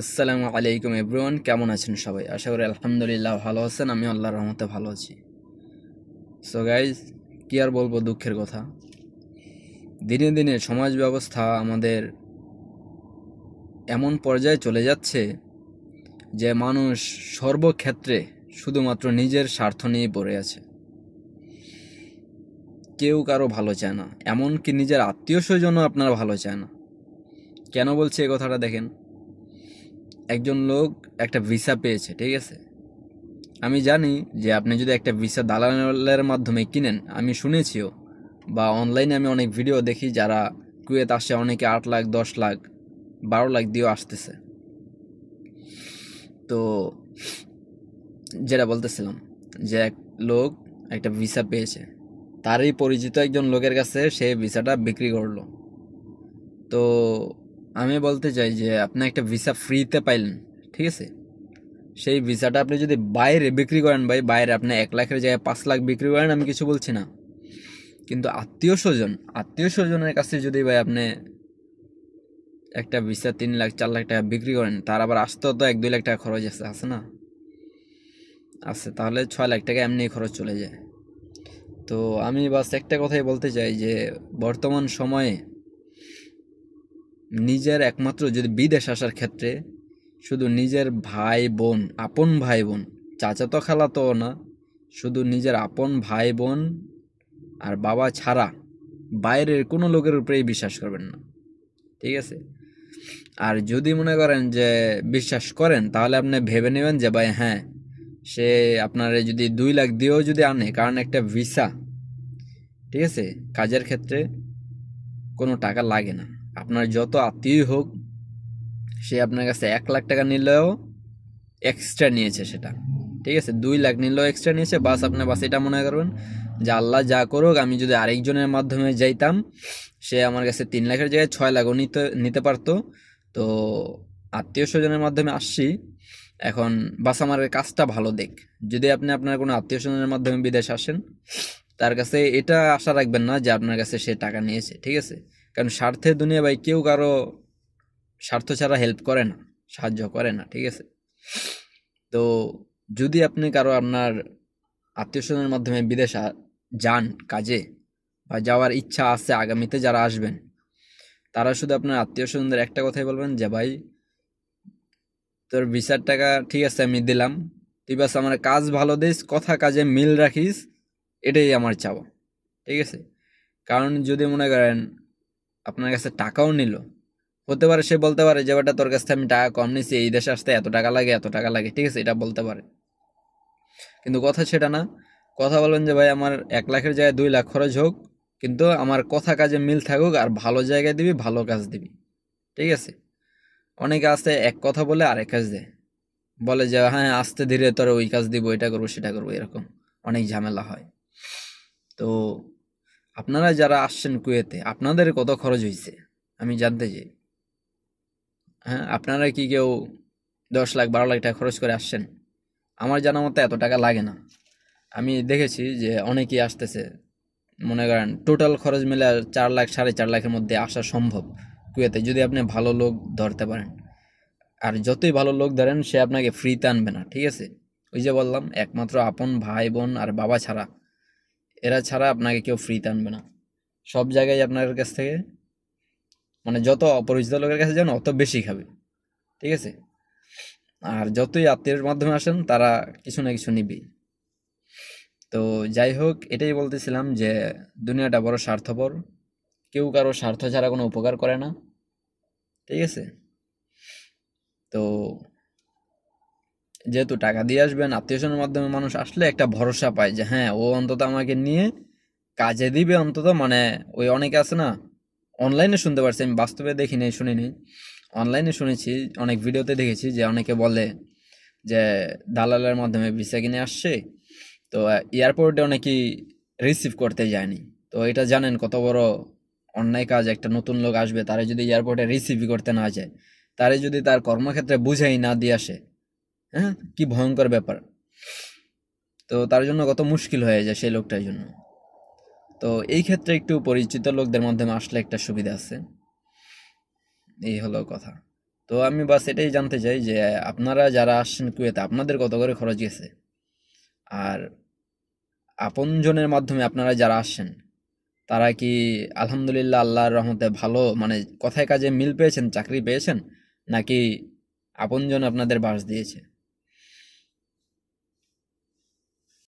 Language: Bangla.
আসসালামু আলাইকুম এভরিওয়ান, কেমন আছেন সবাই? আশা করি আলহামদুলিল্লাহ ভালো আছেন আমি আল্লাহর রহমতে ভালো আছি। সো গাইজ কী আর বলব দুঃখের কথা? দিনে দিনে সমাজ ব্যবস্থা আমাদের এমন পর্যায়ে চলে যাচ্ছে যে মানুষ সর্বক্ষেত্রে শুধুমাত্র নিজের স্বার্থ নিয়ে পড়ে আছে। কেউ কারও ভালো চায় না, এমনকি নিজের আত্মীয় স্বজনও আপনারা ভালো চায় না। কেন বলছি এই কথাটা দেখেন? একজন লোক একটা ভিসা পেয়েছে, ঠিক আছে? আমি জানি যে আপনি যদি একটা ভিসা দালালের মাধ্যমে কিনেন, আমি শুনেছিও বা অনলাইনে আমি অনেক ভিডিও দেখি যারা কুয়েত আসে, অনেকে আট লাখ, দশ লাখ, বারো লাখ দিয়েও আসতেছে। তো যেটা বলতেছিলাম যে এক লোক একটা ভিসা পেয়েছে, তারই পরিচিত একজন লোকের কাছে সে ভিসাটা বিক্রি করল। তো আমি বলতে চাই যে আপনি একটা ভিসা ফ্রিতে পাইলেন, ঠিক আছে? সেই ভিসাটা আপনি যদি বাইরে বিক্রি করেন, ভাই, বাইরে আপনি এক লাখের জায়গায় পাঁচ লাখ বিক্রি করেন, আমি কিছু বলছি না। কিন্তু আত্মীয় স্বজন, আত্মীয় স্বজনের কাছে যদি, ভাই, আপনি একটা ভিসা তিন লাখ, চার লাখ টাকা বিক্রি করেন, তার আবার আসতেও তো এক দুই লাখ টাকা খরচ আছে আছে না? আছে, তাহলে ছয় লাখ টাকা এমনি খরচ চলে যায়। তো আমি বাস একটা কথাই বলতে চাই যে বর্তমান সময়ে নিজের একমাত্র যদি বিদেশ আসার ক্ষেত্রে শুধু নিজের ভাই বোন, আপন ভাই বোন, চাচা চাচাতো খালাতো না, শুধু নিজের আপন ভাই বোন আর বাবা ছাড়া বাইরের কোনো লোকের উপরেই বিশ্বাস করবেন না। ঠিক আছে? আর যদি মনে করেন যে বিশ্বাস করেন, তাহলে আপনি ভেবে নেবেন যে ভাই হ্যাঁ সে আপনার যদি দুই লাখ দিয়েও যদি আনে, কারণ একটা ভিসা ঠিক আছে? কাজের ক্ষেত্রে কোনো টাকা লাগে না। আপনার যত আত্মীয় হোক, সে আপনার কাছে এক লাখ টাকা নিলেও এক্সট্রা নিয়েছে সেটা। ঠিক আছে? দুই লাখ নিলেও এক্সট্রা নিয়েছে, বাস আপনার বাস এটা মনে করবেন যে আল্লাহ যা করুক, আমি যদি আরেকজনের মাধ্যমে যাইতাম, সে আমার কাছে তিন লাখের জায়গায় ছয় লাখও নিতে নিতে পারতো। তো আত্মীয় স্বজনের মাধ্যমে আসছি। এখন বাস আমার কাজটা ভালো দেখ। যদি আপনি আপনার কোনো আত্মীয় স্বজনের মাধ্যমে বিদেশ আসেন, তার কাছে এটা আশা রাখবেন না যে আপনার কাছে সে টাকা নিয়েছে। ঠিক আছে? কারণ স্বার্থের দুনিয়া ভাই কেউ কারও স্বার্থ ছাড়া হেল্প করে না, সাহায্য করে না, ঠিক আছে? তো যদি আপনি কারও আপনার আত্মীয় স্বজনের মাধ্যমে বিদেশ যান কাজে বা যাওয়ার ইচ্ছা আছে আগামীতে যারা আসবেন, তারা শুধু আপনার আত্মীয় স্বজনদের একটা কথাই বলবেন যে, ভাই, তোর ভিসার টাকা ঠিক আছে, আমি দিলাম। তুই বাস আমার কাজ ভালো দিস, কথা কাজে মিল রাখিস, এটাই আমার চাওয়া। ঠিক আছে? কারণ যদি মনে করেন আপনার কাছে টাকাও নিল। হতে পারে সে বলতে পারে যে, বেটা, তোর কাছ থেকে আমি টাকা কম নিছি এই দেশে আসতে এত টাকা লাগে, এত টাকা লাগে। ঠিক আছে, এটা বলতে পারে। কিন্তু কথা সেটা না। কথা বলবেন যে, ভাই, আমার এক লাখের জায়গায় দুই লাখ খরচ হোক, কিন্তু আমার কথা কাজে মিল থাকুক আর ভালো জায়গায় দিবি, ভালো কাজ দিবি। ঠিক আছে? অনেকে আছে, এক কথা বলে আরেক কাজ দেয়। বলে যে হ্যাঁ আস্তে ধীরে তোর ওই কাজ দিব এটা করব, সেটা করব, এরকম অনেক ঝামেলা হয়। তো আপনারা যারা আসছেন কুয়েতে, আপনাদের কত খরচ হয়েছে আমি জানতে চাই। হ্যাঁ আপনারা কি কেউ দশ লাখ, বারো লাখ টাকা খরচ করে আসছেন? আমার জানা মতো এত টাকা লাগে না। আমি দেখেছি যে অনেকেই আসতেছে, মনে করেন টোটাল খরচ মিলে চার লাখ, সাড়ে চার লাখের মধ্যে আসা সম্ভব কুয়েতে, যদি আপনি ভালো লোক ধরতে পারেন। আর যতই ভালো লোক ধরেন, সে আপনাকে ফ্রিতে আনবে না, ঠিক আছে? ওই যে বললাম, একমাত্র আপন ভাই, বোন আর বাবা ছাড়া। এরা ছাড়া আপনাকে কেউ ফ্রিতে আনবে না। সব জায়গায় আপনার কাছ থেকে মানে যত অপরিচিত লোকের কাছে যান, অত বেশি খাবে। ঠিক আছে? আর যতই আত্মীয়ের মাধ্যমে আসেন, তারা কিছু না কিছু নিবেই। তো যাই হোক, এটাই বলতেছিলাম যে, দুনিয়াটা বড় স্বার্থপর। কেউ কারও স্বার্থ ছাড়া কোনো উপকার করে না। ঠিক আছে? তো যেহেতু টাকা দিয়ে আসবেন আত্মীয় স্বজনের মাধ্যমে মানুষ আসলে একটা ভরসা পায় যে হ্যাঁ ও অন্তত আমাকে নিয়ে কাজে দিবে অন্তত। মানে ওই অনেকে আছে না, অনলাইনে শুনতে পারছি, আমি বাস্তবে দেখিনি শুনিনি। অনলাইনে শুনেছি, অনেক ভিডিওতে দেখেছি যে অনেকে বলে যে, দালালের মাধ্যমে ভিসা কিনে আসছে, তো এয়ারপোর্টে অনেকেই রিসিভ করতে যায়নি। তো এটা জানেন কত বড় অন্যায় কাজ, একটা নতুন লোক আসবে, তারা যদি এয়ারপোর্টে রিসিভ করতে না যায়, তারে যদি তার কর্মক্ষেত্রে বুঝাই না দিয়ে আসে হ্যাঁ কি ভয়ঙ্কর ব্যাপার। তো তার জন্য কত মুশকিল হয়ে যায় সেই লোকটার জন্য। তো এই ক্ষেত্রে একটু পরিচিত লোকদের মাধ্যমে আসলে একটা সুবিধা আছে। এই হলো কথা। তো আমি বাস এটাই জানতে চাই যে, আপনারা যারা আসছেন কুয়েতে, আপনাদের কত করে খরচ গেছে? আর আপনজনের মাধ্যমে আপনারা যারা আসছেন, তারা কি আলহামদুলিল্লাহ আল্লাহর রহমতে ভালো মানে কথায় কাজে মিল পেয়েছেন, চাকরি পেয়েছেন? নাকি আপনজন আপনাদের বাস দিয়েছে?